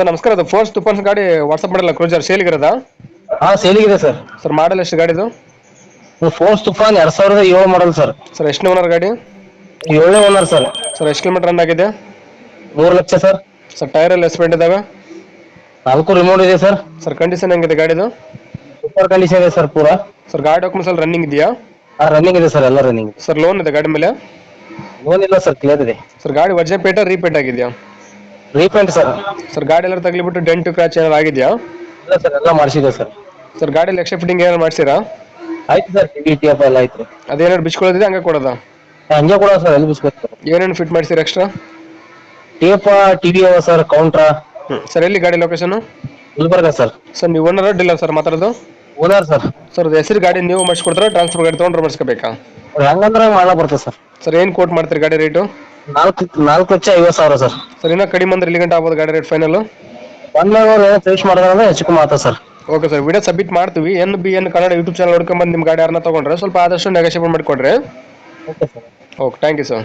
Sir ನಮಸ್ಕಾರ. ಅದು force Toofan ಗಾಡಿ ವಾಟ್ಸಪ್ ಮಾಡಲ್ಲ ಕ್ರೂಸರ್ ಇರೋದ ಹಾ ಸೇಲಿಗಿದೆ ಸರ್. ಸರ್ ಮಾಡಲ್ ಎಷ್ಟು ಗಾಡಿದು? ಫೋರ್ಸ್ ತುಫಾನ್ ಎರಡ್ ಸಾವಿರದ ಏಳು ಮಾಡಲ್ ಸರ್. ಸರ್ ಎಷ್ಟು ಓನರ್ ಗಾಡಿ? ಏಳನೇ ಓನರ್ ಸರ್. ಸರ್ ಎಷ್ಟು ಕಿಲೋಮೀಟರ್ ರನ್ ಆಗಿದೆ? ಮೂರು ಲಕ್ಷ ಸರ್. ಸರ್ ಟೈರ್ ಎಲ್ಲ ಎಸ್ಪೆಂಡ್ ಇದಾವೆ? ನಾಲ್ಕು ರಿಮೋಟ್ ಇದೆ ಸರ್. ಸರ್ ಕಂಡೀಷನ್ ಹೆಂಗಿದೆ ಗಾಡಿದು? ಸೂಪರ್ ಕಂಡೀಷನ್ ಇದೆ ಸರ್ ಪೂರಾ. ಸರ್ ಗಾಡಿ ಡಾಕ್ಯುಮೆಂಟ್ಸ್ ಎಲ್ಲ ರನ್ನಿಂಗ್ ಇದೆಯಾ? ಹಾ ರನ್ನಿಂಗ್ ಇದೆ ಸರ್ ಎಲ್ಲ ರನ್ನಿಂಗ್ ಸರ್ ಲೋನ್ ಇದೆ ಗಾಡಿ ಮೇಲೆ? ಲೋನ್ ಇಲ್ಲ ಸರ್ ಕ್ಲಿಯರ್ ಇದೆ. ಸರ್ ಗಾಡಿ ವಜ್ರ ಪೇಟ ರೀಪೇಟ್ ಆಗಿದೆಯಾ? ರೀಪೇಂಟ್ ಸರ್ ಸರ್ ಗಾಡಿ ಎಲ್ಲ ತಗಲಿಬಿಟ್ಟು ಡೆಂಟ್ ಕ್ರಾಚ್ ಏನಾದ್ರು ಆಗಿದೆಯಾ? ಇಲ್ಲ ಸರ್ ಎಲ್ಲ ಮಾಡಿಸಿದೆ ಸರ್ ಸರ್ ಗಾಡಿ ಎಕ್ಸ್ಟ್ರಾ ಫಿಟ್ಟಿಂಗ್ ಏನಾರು ಮಾಡಿಸಿರಾ? ಆಯ್ತು ಸರ್ ಟಿ ಟಿ ಎಫ್ ಎಲ್ಲ ಆಯ್ತು. ಅದೇನಾರು ಬಿಚ್ಕೊಳ್ಳೋದಿದೆ ಹಂಗೆ ಕೊಡೋದಾ? ಹಂಗೆ ಕೊಡೋ ಸರ್ ಎಲ್ಲಿ ಬಿಸ್ಬೇಕು ಸರ್ ಏನೇನು fit ಮಾಡ್ಸಿರಾ extra T F T V ಅವ ಸರ್ ಕೌಂಟ್ರಾ ಸರ್ ಎಲ್ಲಿ ಗಾಡಿ ಲೊಕೇಶನ್ ಗುಲ್ಬರ್ಗ ಸರ್ ಸರ್ ನೀವು ಓನರ್ ಡೀಲರ್ ಸರ್ ಮಾತಾಡೋದು? ಓನರ್ ಸರ್ ಸರ್ ಹೆಸರು ಗಾಡಿ ನೀವು ಮಾಡಿಸ್ಕೊಡ್ತಾರೆ ಟ್ರಾನ್ಸ್ಫರ್ ಗಾಡಿ ತೊಗೊಂಡ್ರೆ ಮಾಡಿಸ್ಕೋಬೇಕಾ? ಹಂಗಂದ್ರೆ ಮಾಡಕ್ ಬರ್ತದೆ ಸರ್ ಸರ್ ಏನು ಕೋಟ್ ಮಾಡ್ತೀರಿ ಗಾಡಿ ರೇಟು ನಾಲ್ಕು ನಾಲ್ಕು ಲಕ್ಷ ಐವತ್ತು ಸಾವಿರ ಸರ್. ಸರ್ ಇನ್ನೂ ಕಡಿಮೆ ಅಂದ್ರೆ ಇಲ್ಲಿ ಗಂಟೆ ಆಗ್ಬೋದು ಗಾಡಿ ರೇಟ್ ಫೈನಲ್ ಏನೋ ಫೇಸ್ ಮಾಡಿದ್ರೆ ಹೆಚ್ಚು ಕಮ್ಮಿ ಆಗ್ತದೆ sir. Okay sir video submit ಮಾಡ್ತೀವಿ. N B N Kannada YouTube channel ಹುಡ್ಕೊಂಬಂದು ನಿಮ್ಮ ಗಾಡಿ ಯಾರನ್ನ ತೊಗೊಂಡ್ರೆ ಸ್ವಲ್ಪ ಆದಷ್ಟು ನೆಗೋಷಿಯೇಟ್ ಮಾಡಿಕೊಡ್ರಿ. Okay sir okay thank you sir